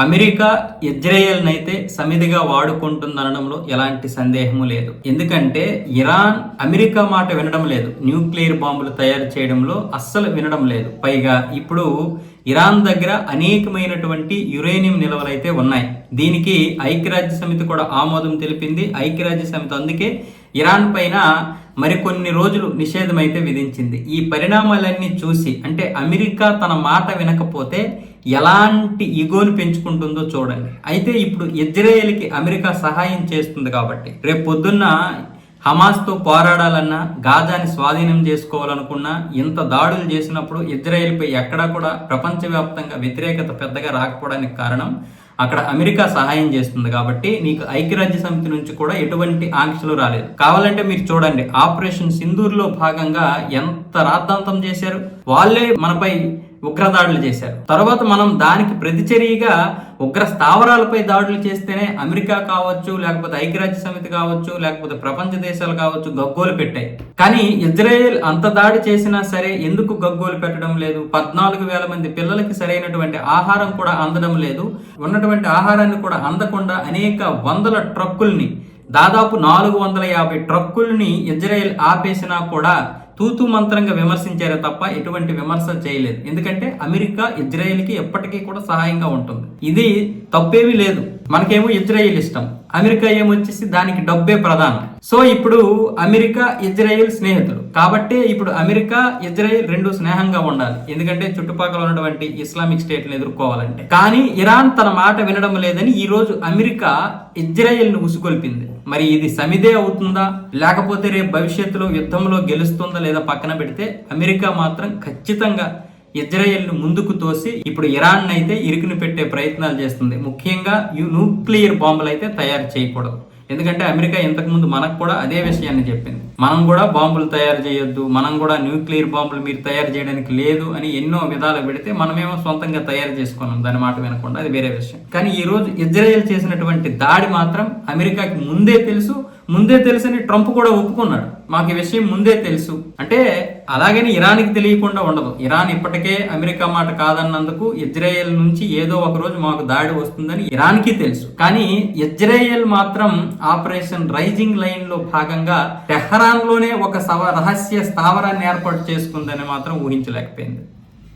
America Israel నైతే సమిధిగా వాడుకుంటుందనడంలో ఎలాంటి సందేహము లేదు. ఎందుకంటే ఇరాన్ అమెరికా మాట వినడం లేదు. న్యూక్లియర్ బాంబులు తయారు చేయడంలో అస్సలు వినడం లేదు. పైగా ఇప్పుడు ఇరాన్ దగ్గర అనేకమైనటువంటి యురేనియం నిల్వలు అయితే ఉన్నాయి. దీనికి ఐక్యరాజ్య సమితి కూడా ఆమోదం తెలిపింది. ఐక్యరాజ్య సమితి అందుకే ఇరాన్ పైన మరికొన్ని రోజులు నిషేధం అయితే విధించింది. ఈ పరిణామాలన్నీ చూసి అంటే అమెరికా తన మాట వినకపోతే ఎలాంటి ఈగోని పెంచుకుంటుందో చూడండి. అయితే ఇప్పుడు ఇజ్రాయేల్కి అమెరికా సహాయం చేస్తుంది కాబట్టి రేపు పొద్దున్న హమాస్తో పోరాడాలన్నా గాజాని స్వాధీనం చేసుకోవాలనుకున్నా ఇంత దాడులు చేసినప్పుడు ఇజ్రాయెల్పై ఎక్కడా కూడా ప్రపంచవ్యాప్తంగా వ్యతిరేకత పెద్దగా రాకపోవడానికి కారణం అక్కడ అమెరికా సహాయం చేస్తుంది కాబట్టి నీకు ఐక్యరాజ్య సమితి నుంచి కూడా ఎటువంటి ఆంక్షలు రాలేదు. కావాలంటే మీరు చూడండి ఆపరేషన్ సింధూర్లో భాగంగా ఎంత రాద్ధాంతం చేశారు? వాళ్ళే మనపై ఉగ్రదాడులు చేశారు. తర్వాత మనం దానికి ప్రతిచర్యగా ఉగ్ర స్థావరాలపై దాడులు చేస్తేనే అమెరికా కావచ్చు లేకపోతే ఐక్యరాజ్య సమితి కావచ్చు లేకపోతే ప్రపంచ దేశాలు కావచ్చు గగ్గోలు పెట్టాయి. కానీ ఇజ్రాయెల్ అంత దాడి చేసినా సరే ఎందుకు గగ్గోలు పెట్టడం లేదు? పద్నాలుగు వేల మంది పిల్లలకి సరైనటువంటి ఆహారం కూడా అందడం లేదు. ఉన్నటువంటి ఆహారాన్ని కూడా అందకుండా అనేక వందల ట్రక్కుల్ని దాదాపు నాలుగు వందల యాభై ట్రక్కుల్ని ఇజ్రాయెల్ ఆపేసినా కూడా తూతు మంత్రంగా విమర్శించారే తప్ప ఎటువంటి విమర్శ చేయలేదు. ఎందుకంటే అమెరికా ఇజ్రాయెల్కి ఎప్పటికీ కూడా సహాయంగా ఉంటుంది. ఇది తప్పేమీ లేదు. మనకేమో ఇజ్రాయెల్ ఇష్టం. అమెరికా ఏమొచ్చేసి దానికి డబ్బే ప్రధానం. సో ఇప్పుడు అమెరికా ఇజ్రాయెల్ స్నేహితులు. కాబట్టి ఇప్పుడు అమెరికా ఇజ్రాయెల్ రెండు స్నేహంగా ఉండాలి. ఎందుకంటే చుట్టుపక్కల ఉన్నటువంటి ఇస్లామిక్ స్టేట్లను ఎదుర్కోవాలంటే. కానీ ఇరాన్ తన మాట వినడం లేదని ఈ రోజు అమెరికా ఇజ్రాయెల్ను ఉసుగొల్పింది మరి ఇది సమిదే అవుతుందా? లేకపోతే రేపు భవిష్యత్తులో యుద్ధంలో గెలుస్తుందా లేదా పక్కన పెడితే అమెరికా మాత్రం ఖచ్చితంగా ఇజ్రాయెల్ను ముందుకు తోసి ఇప్పుడు ఇరాన్ అయితే ఇరుకును పెట్టే ప్రయత్నాలు చేస్తుంది. ముఖ్యంగా న్యూక్లియర్ బాంబులు అయితే తయారు చేయకూడదు. ఎందుకంటే అమెరికా ఇంతకుముందు మనకు కూడా అదే విషయాన్ని చెప్పింది. మనం కూడా బాంబులు తయారు చేయొద్దు మనం కూడా న్యూక్లియర్ బాంబులు మీరు తయారు చేయడానికి లేదు అని ఎన్నో విధాలు పెడితే మనమేమో సొంతంగా తయారు చేసుకున్నాం. దాని మాట వినకుండా అది వేరే విషయం. కానీ ఈ రోజు ఇజ్రాయెల్ చేసినటువంటి దాడి మాత్రం అమెరికాకి ముందే తెలుసు. ముందే తెలుసని ట్రంప్ కూడా ఒప్పుకున్నాడు. మాకు ఈ విషయం ముందే తెలుసు. అంటే అలాగని ఇరాన్కి తెలియకుండా ఉండదు. ఇరాన్ ఇప్పటికే అమెరికా మాట కాదన్నందుకు ఇజ్రాయెల్ నుంచి ఏదో ఒక రోజు మాకు దాడి వస్తుందని ఇరాన్కి తెలుసు. కానీ ఇజ్రాయెల్ మాత్రం ఆపరేషన్ రైజింగ్ లైన్లో భాగంగా టెహరాన్లోనే ఒక సవ రహస్య స్థావరాన్ని ఏర్పాటు చేసుకుందని మాత్రం ఊహించలేకపోయింది.